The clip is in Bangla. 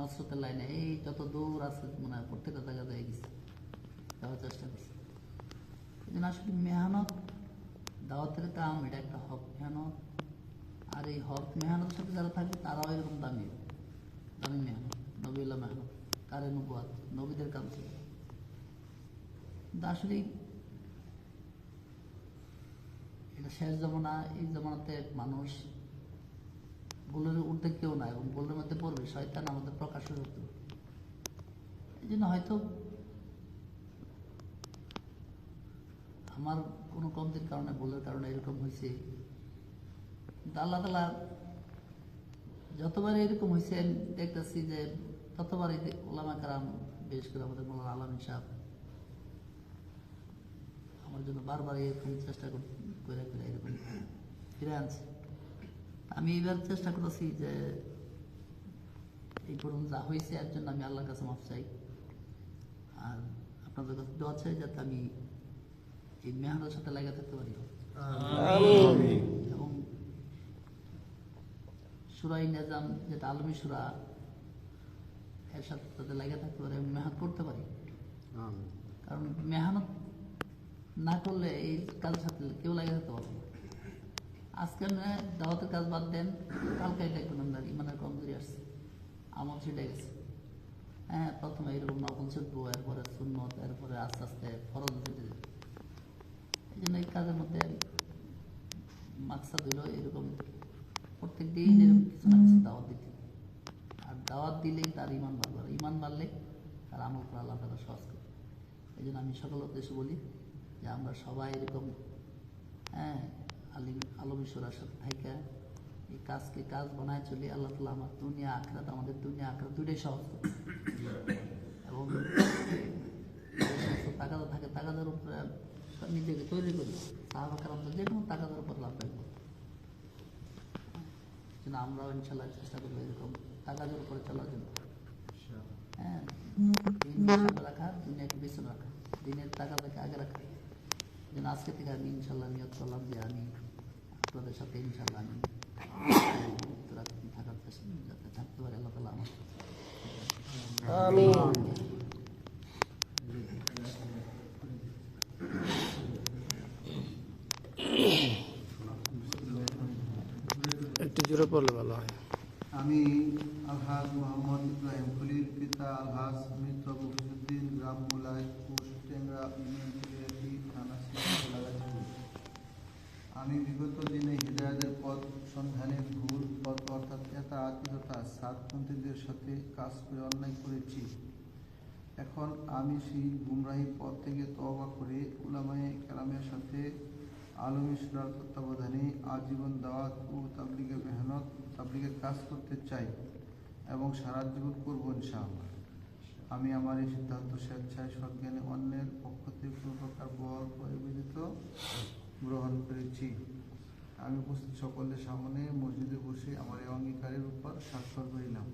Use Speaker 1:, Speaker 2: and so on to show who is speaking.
Speaker 1: নসরতের লাইনে এই যত দূর আছে মানে প্রত্যেকটা জায়গা যায় গেছে যাওয়ার চেষ্টা করছে। এই জন্য আসলে মেহনত, দাওয়াতের কাম, এটা একটা হক মেহনত। আর এই হক মেহনতের সাথে যারা থাকবে তারাও এরকম দামি দামি মেহনত নবীল্লা মেহনত কারে নবাদ নবীদের কাম ছিল। আসলে এটা শেষ জমানা, এই জমানাতে মানুষ গোলের ঊর্ধ্বে কেউ না এবং গোলের মধ্যে পড়বে, শয়তান আমাদের প্রকাশ হতো এই জন্য হয়তো আমার কোনো কমতির কারণে, ভুলের কারণে এরকম হয়েছে। কিন্তু আল্লাহ তালা যতবার এরকম হয়েছে, দেখতেছি যে ততবার ততবারই ওলামা কারাম, বিশেষ করে আমাদের মোলানা আলম সাহেব, আমার জন্য বারবার এরকম চেষ্টা করে করে এরকম ফিরে আনছে। আমি এবার চেষ্টা করতেছি যে এই পর্যন্ত যা হয়েছে এর জন্য আমি আল্লাহর কাছে মাফ চাই। আর আপনাদের কাছে দোয়া চাই যাতে আমি এই মেহনতের সাথে লেগে থাকতে পারি। এবং সুরাই নিজাম যেটা আলমী সুরা এর সাথে তাদের লেগে থাকতে পারি এবং মেহনত করতে পারি। কারণ মেহনত না করলে এই কাজের সাথে কেউ লাগে থাকতে পারবে না। আজকে আমরা দাওয়াতের কাজ বাদ দেন কালকে দেখবেন আমরা ইমানের কমজোরি আসছে। আমল ছিটে গেছে। হ্যাঁ প্রথমে এরকম নকল ছুটবো এরপরে সুন্নত এরপরে আস্তে আস্তে ফরজ ছিটে যাবে। এই জন্য এই কাজের মধ্যে মাকসাদ হইল এরকম প্রত্যেক দিন এরকম কিছু না কিছু দাওয়াত দিতে। আর দাওয়াত দিলেই তার ইমান বাড়বে। আর ইমান বাড়লে তার আমল করা আল্লাহ তালা সহজ করে। এই জন্য আমি সকল উদ্দেশ্যে বলি যে আমরা সবাই এরকম হ্যাঁ আলিম আলমেশ্বরার সাথে থাইকা এই কাজকে কাজ বানায় চলি আল্লাহ তালা আমার দুনিয়া আখরাত আমাদের দুনিয়া আখরাত দুইটাই সহজ এবং তাকাদা থাকে তাকাদার উপরে নিজেকে তৈরি করি। সাহাবা কালাম যে কোনো তাকাদার উপর লাভ রাখব যেন আমরাও ইনশাল্লাহ চেষ্টা করব এরকম তাকাদের উপরে চলার জন্য। হ্যাঁ দিন রাখা দুনিয়াকে পিছনে রাখা দিনের টাকাটাকে আগে রাখা। যেন আজকে থেকে আমি ইনশাল্লাহ নিয়ত করলাম যে আমি আপনাদের সাথে ইনশাল্লাহ আমি থাকার যাতে থাকতে পারি আল্লাহ তালা আমার
Speaker 2: একটু জোরে পড়লে ভালো হয়
Speaker 3: আমি আলহাজ মোহাম্মদ ইব্রাহিম খলির পিতা আলহাজ মিত্র গ্রাম মুলাই পোস্ট টেংরা আমি বিগত দিনে হৃদয়াদের পথ সন্ধানের ভুল পথ অর্থাৎ এটা আত্মীয়তা, সাতপন্থীদের সাথে কাজ করে, অন্যায় করেছি। এখন আমি সেই গুমরাহি পথ থেকে তওবা করে উলামায়ে কেরামের সাথে আলমী সুরার তত্ত্বাবধানে আজীবন দাওয়াত ও তাবলিগের মেহনত, তাবলিগের কাজ করতে চাই এবং সারা জীবন করব ইনশাআল্লাহ। আমি আমার এই সিদ্ধান্ত স্বেচ্ছায় সজ্ঞানে অন্যের পক্ষ থেকে কোনো প্রকার বল পরিবেদিত গ্রহণ করেছি। আমি উপস্থিত সকলের সামনে মসজিদে বসে আমার এই অঙ্গীকারের উপর স্বাক্ষর করিলাম।